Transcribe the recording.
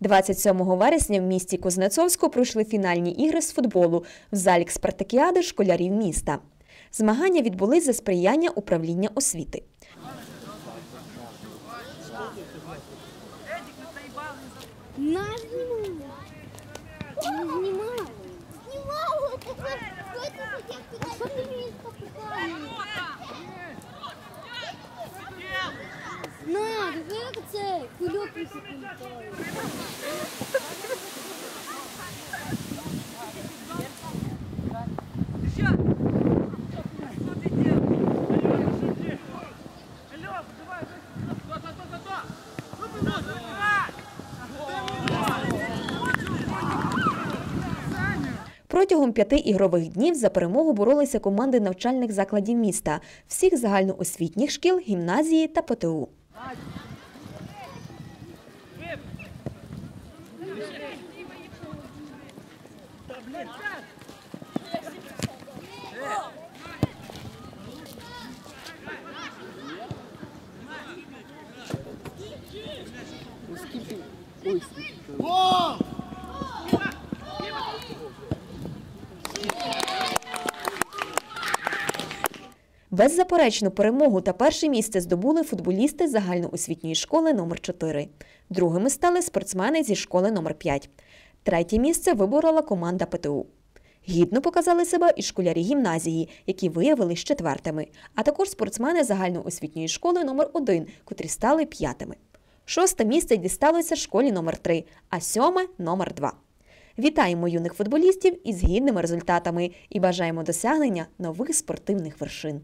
27 вересня в місті Кузнецовську пройшли фінальні ігри з футболу в залі спартакіади школярів міста. Змагання відбулись за сприяння управління освіти. Нас як це? Кульок присипає. Протягом п'яти ігрових днів за перемогу боролися команди навчальних закладів міста, всіх загальноосвітніх шкіл, гімназії та ПТУ. Беззаперечну перемогу та перше місце здобули футболісти загальноосвітньої школи номер 4 Другими стали спортсмени зі школи номер 5 Третє місце виборола команда ПТУ. Гідно показали себе і школярі гімназії, які виявились четвертими, а також спортсмени загальноосвітньої школи номер 1 котрі стали п'ятими. Шосте місце дісталося школі номер 3 а сьоме номер 2 Вітаємо юних футболістів із гідними результатами і бажаємо досягнення нових спортивних вершин.